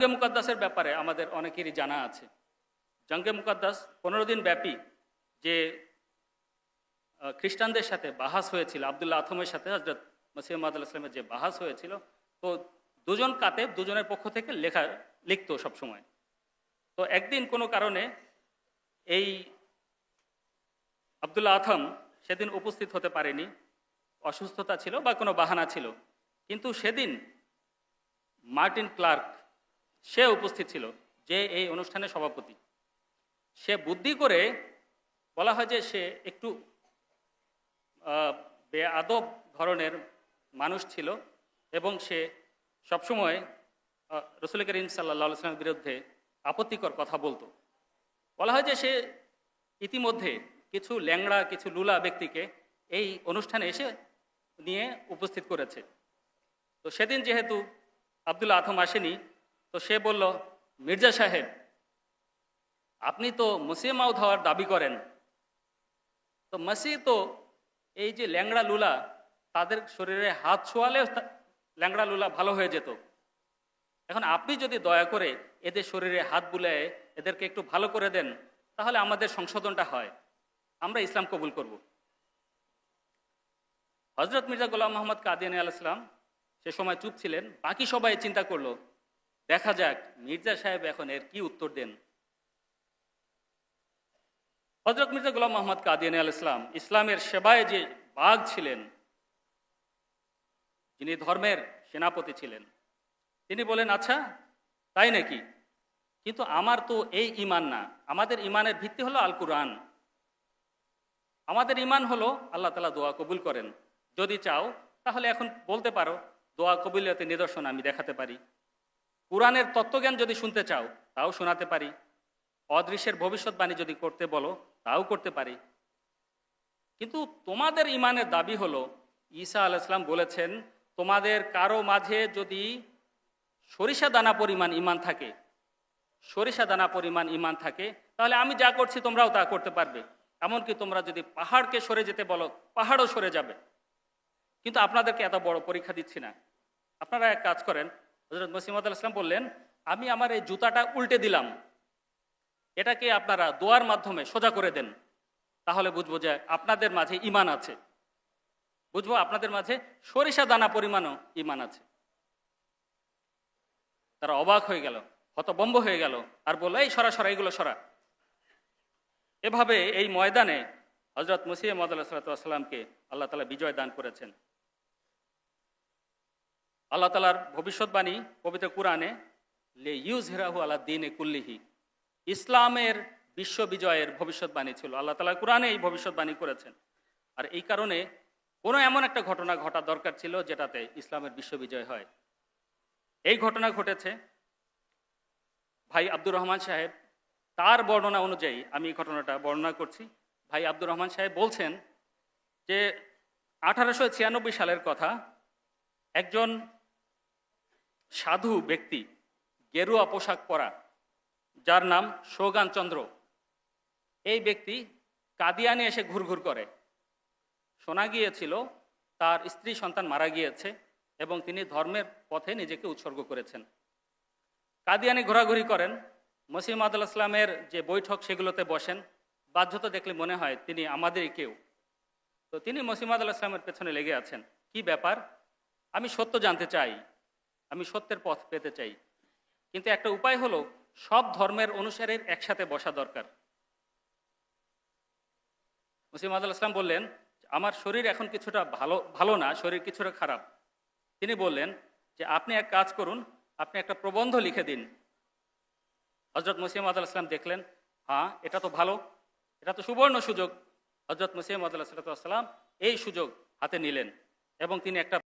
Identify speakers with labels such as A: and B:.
A: জঙ্গে মুকাদ্দাসের ব্যাপারে আমাদের অনেকেরই জানা আছে। জঙ্গে মুকাদ্দাস পনেরো দিন ব্যাপী যে খ্রিস্টানদের সাথে বাহাস হয়েছিল, আবদুল্লাহ আথমের সাথে হজরত মসিমদ ইসলামের যে বাহাস হয়েছিল, তো দুজন কাতে দুজনের পক্ষ থেকে লেখা, লিখতো সবসময়। তো একদিন কোনো কারণে এই আবদুল্লাহ আথম সেদিন উপস্থিত হতে পারেনি, অসুস্থতা ছিল বা কোনো বাহানা ছিল। কিন্তু সেদিন মার্টিন ক্লার্ক সে উপস্থিত ছিল, যে এই অনুষ্ঠানের সভাপতি। সে বুদ্ধি করে বলা হয় যে সে একটু বেআদব ধরনের মানুষ ছিল এবং সে সবসময় রসুল করিম সাল্লা সাল্লামের বিরুদ্ধে আপত্তিকর কথা বলতো। বলা হয় যে সে ইতিমধ্যে কিছু ল্যাংড়া, কিছু লুলা ব্যক্তিকে এই অনুষ্ঠানে এসে নিয়ে উপস্থিত করেছে। তো সেদিন যেহেতু আবদুল্লা আথম আসেনি তো সে বলল, মির্জা সাহেব, আপনি তো মুসিম মাউদ হওয়ার দাবি করেন। তো মসি তো এই যে ল্যাংড়া লুলা, তাদের শরীরে হাত ছোঁয়ালেও তা- ল্যাংড়া লুলা ভালো হয়ে যেত। এখন আপনি যদি দয়া করে এদের শরীরে হাত বুলায় এদেরকে একটু ভালো করে দেন, তাহলে আমাদের সংশোধনটা হয়। আমরা ইসলাম কবুল করব। হজরত মির্জা গোলাম মোহাম্মদ কাদিয়ানি আলাইসলাম সে সময় চুপ ছিলেন। বাকি সবাই চিন্তা করল দেখা যাক, মির্জা সাহেব এখন এর কি উত্তর দেন। হজরত মির্জা গোলাম মোহাম্মদ কাদিয়ানি আল ইসলাম, ইসলামের সেবায় যে বাঘ ছিলেন, যিনি ধর্মের সেনাপতি ছিলেন, তিনি বলেন আচ্ছা তাই নাকি? কিন্তু আমার তো এই ইমান না। আমাদের ইমানের ভিত্তি হলো আল কুরআন আমাদের ইমান হলো আল্লাহ তালা দোয়া কবুল করেন। যদি চাও, তাহলে এখন বলতে পারো, দোয়া কবুলিয়তে নিদর্শন আমি দেখাতে পারি। কোরআনের তত্ত্বজ্ঞান যদি শুনতে চাও, তাও শোনাতে পারি। অদৃশ্যের ভবিষ্যৎবাণী যদি করতে বলো, তাও করতে পারি। কিন্তু তোমাদের ইমানের দাবি হলো, ঈসা আল ইসলাম বলেছেন, তোমাদের কারও মাঝে যদি সরিষা দানা পরিমাণ ইমান থাকে, সরিষা দানা পরিমাণ ইমান থাকে, তাহলে আমি যা করছি তোমরাও তা করতে পারবে। এমনকি তোমরা যদি পাহাড়কে সরে যেতে বলো, পাহাড়ও সরে যাবে। কিন্তু আপনাদেরকে এত বড় পরীক্ষা দিচ্ছি না। আপনারা এক কাজ করেন হজরত মসিমদ ইসলাম বললেন, আমি আমার এই জুতাটা উল্টে দিলাম। এটাকে আপনারা দোয়ার মাধ্যমে সোজা করে দেন। তাহলে বুঝব যে আপনাদের মাঝে ইমান আছে। বুঝব আপনাদের মাঝে সরিষা দানা পরিমাণও ইমান আছে। তারা অবাক হয়ে গেল, হতবম্ব হয়ে গেল, আর বলল, এই সরা সরা, এগুলো সরা। এভাবে এই ময়দানে হজরত মুসিম সাল্লাতামকে আল্লাহ তালা বিজয় দান করেছেন। আল্লাহ তালার ভবিষ্যৎবাণী পবিত্র কোরআনে, লে ইউজ হেরাহু আল্লাহ দিন কুল্লিহি। ইসলামের বিশ্ব বিজয়ের ভবিষ্যৎবাণী ছিল। আল্লাহ তালা কোরআনে এই ভবিষ্যৎবাণী করেছেন। আর এই কারণে কোনো এমন একটা ঘটনা ঘটা দরকার ছিল যেটাতে ইসলামের বিশ্ব বিজয় হয়। এই ঘটনা ঘটেছে। ভাই আব্দুর রহমান সাহেব, তার বর্ণনা অনুযায়ী আমি এই ঘটনাটা বর্ণনা করছি। ভাই আব্দুর রহমান সাহেব বলছেন যে, আঠারোশো ছিয়ানব্বই সালের কথা একজন সাধু ব্যক্তি, গেরুয়া পোশাক পরা, যার নাম চন্দ্র। এই ব্যক্তি কাদিয়ানে এসে ঘুরঘুর করে। শোনা গিয়েছিল, তার স্ত্রী সন্তান মারা গিয়েছে এবং তিনি ধর্মের পথে নিজেকে উৎসর্গ করেছেন। কাদিয়ানি ঘোরাঘুরি করেন। মসিম আদুল ইসলামের যে বৈঠক সেগুলোতে বসেন। বাধ্যতা দেখলে মনে হয় তিনি আমাদেরই কেউ। তো তিনি মসিম আদুল ইসলামের পেছনে লেগে আছেন। কি ব্যাপার? আমি সত্য জানতে চাই। আমি সত্যের পথ পেতে চাই। কিন্তু একটা উপায় হলো, সব ধর্মের অনুসারীর একসাথে বসা দরকার। মুসিম আদুল ইসলাম বললেন, আমার শরীর এখন কিছুটা ভালো ভালো না, শরীর কিছুটা খারাপ। তিনি বললেন যে, আপনি এক কাজ করুন, আপনি একটা প্রবন্ধ লিখে দিন। হজরত মুসিম আদুল ইসলাম দেখলেন হ্যাঁ এটা তো ভালো, এটা তো সুবর্ণ সুযোগ। হজরত মুসিম আদুল্লাহ সাল্লাম এই সুযোগ হাতে নিলেন এবং তিনি একটা